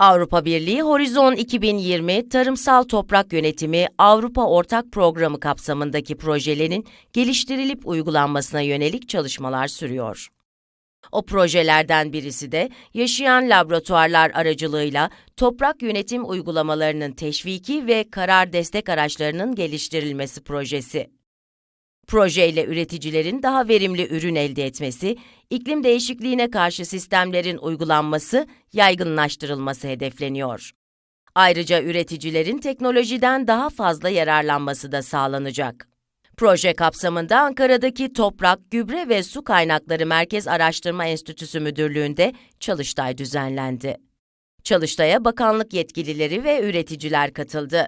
Avrupa Birliği Horizon 2020 Tarımsal Toprak Yönetimi Avrupa Ortak Programı kapsamındaki projelerin geliştirilip uygulanmasına yönelik çalışmalar sürüyor. O projelerden birisi de yaşayan laboratuvarlar aracılığıyla toprak yönetim uygulamalarının teşviki ve karar destek araçlarının geliştirilmesi projesi. Projeyle üreticilerin daha verimli ürün elde etmesi, iklim değişikliğine karşı sistemlerin uygulanması, yaygınlaştırılması hedefleniyor. Ayrıca üreticilerin teknolojiden daha fazla yararlanması da sağlanacak. Proje kapsamında Ankara'daki Toprak, Gübre ve Su Kaynakları Merkez Araştırma Enstitüsü Müdürlüğü'nde çalıştay düzenlendi. Çalıştaya bakanlık yetkilileri ve üreticiler katıldı.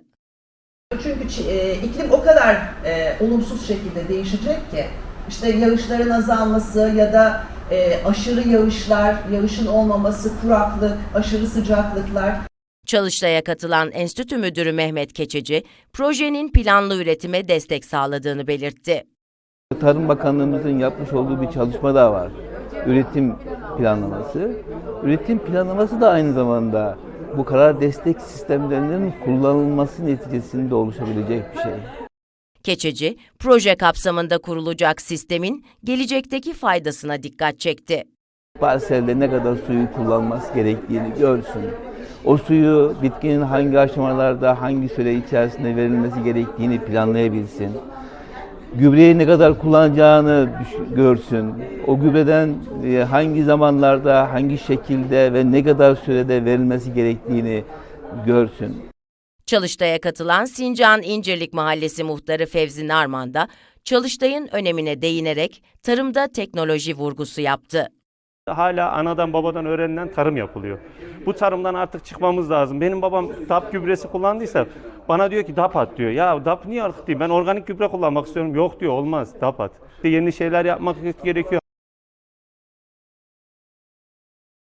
Çünkü e, iklim o kadar e, olumsuz şekilde değişecek ki işte yağışların azalması ya da e, aşırı yağışlar, yağışın olmaması, kuraklık, aşırı sıcaklıklar Çalıştay'a katılan enstitü müdürü Mehmet Keçeci, projenin planlı üretime destek sağladığını belirtti. Tarım Bakanlığımızın yapmış olduğu bir çalışma da var. Üretim planlaması. Üretim planlaması da aynı zamanda bu karar destek sistemlerinin kullanılması neticesinde oluşabilecek bir şey. Keçeci, proje kapsamında kurulacak sistemin gelecekteki faydasına dikkat çekti. Parselde ne kadar suyu kullanması gerektiğini görsün. O suyu bitkinin hangi aşamalarda, hangi süre içerisinde verilmesi gerektiğini planlayabilsin. Gübreyi ne kadar kullanacağını görsün. O gübreden e, hangi zamanlarda, hangi şekilde ve ne kadar sürede verilmesi gerektiğini görsün. Çalıştay'a katılan Sincan İncirlik Mahallesi muhtarı Fevzi Narman da Çalıştay'ın önemine değinerek tarımda teknoloji vurgusu yaptı. Hala anadan babadan öğrenilen tarım yapılıyor. Bu tarımdan artık çıkmamız lazım. Benim babam DAP gübresi kullandıysa bana diyor ki DAP at diyor. Ya DAP niye artık değil? Ben organik gübre kullanmak istiyorum. Yok diyor olmaz DAP at. Yeni şeyler yapmak gerekiyor.